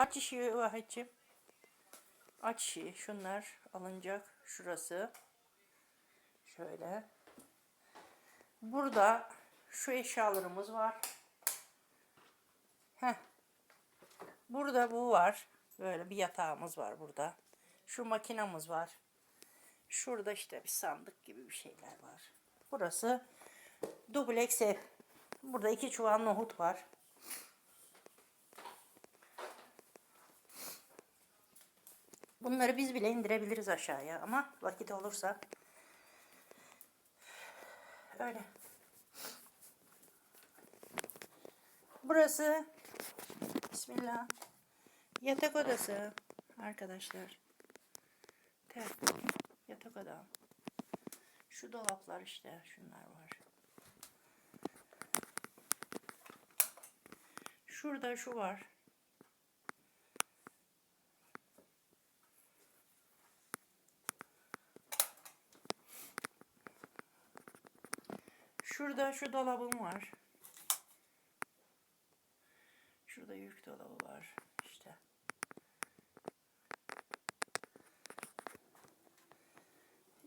Aç işi Vahit'ciğim. Aç işi. Şunlar alınacak. Şurası. Şöyle. Burada şu eşyalarımız var. Heh. Burada bu var. Böyle bir yatağımız var burada. Şu makinamız var. Şurada işte bir sandık gibi bir şeyler var. Burası dubleks ev. Burada iki çuval nohut var. Bunları biz bile indirebiliriz aşağıya ama vakit olursa. Öyle. Burası Bismillah. Yatak odası arkadaşlar. Tek yatak odam. Şu dolaplar işte şunlar var. Şurada şu var. Şurada şu dolabım var. Şurada yük dolabı var. İşte.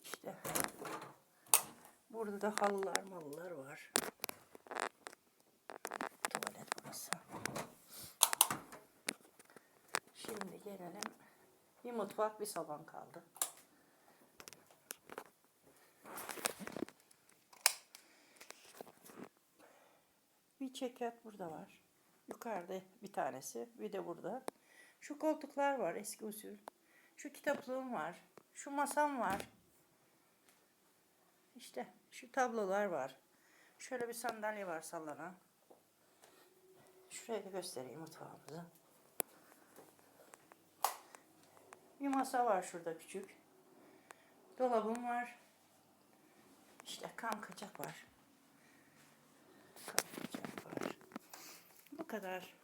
İşte. Burada da halılar malılar var. Tuvalet burası. Şimdi gelelim. Bir mutfak bir salon kaldı. Bir çekyat burada var. Yukarıda bir tanesi. Bir de burada. Şu koltuklar var eski usul. Şu kitaplığım var. Şu masam var. İşte şu tablolar var. Şöyle bir sandalye var sallanan. Şurayı da göstereyim mutfağımızı. Bir masa var şurada küçük. Dolabım var. İşte kan kaçak var. Kan kaçak var. Bu kadar.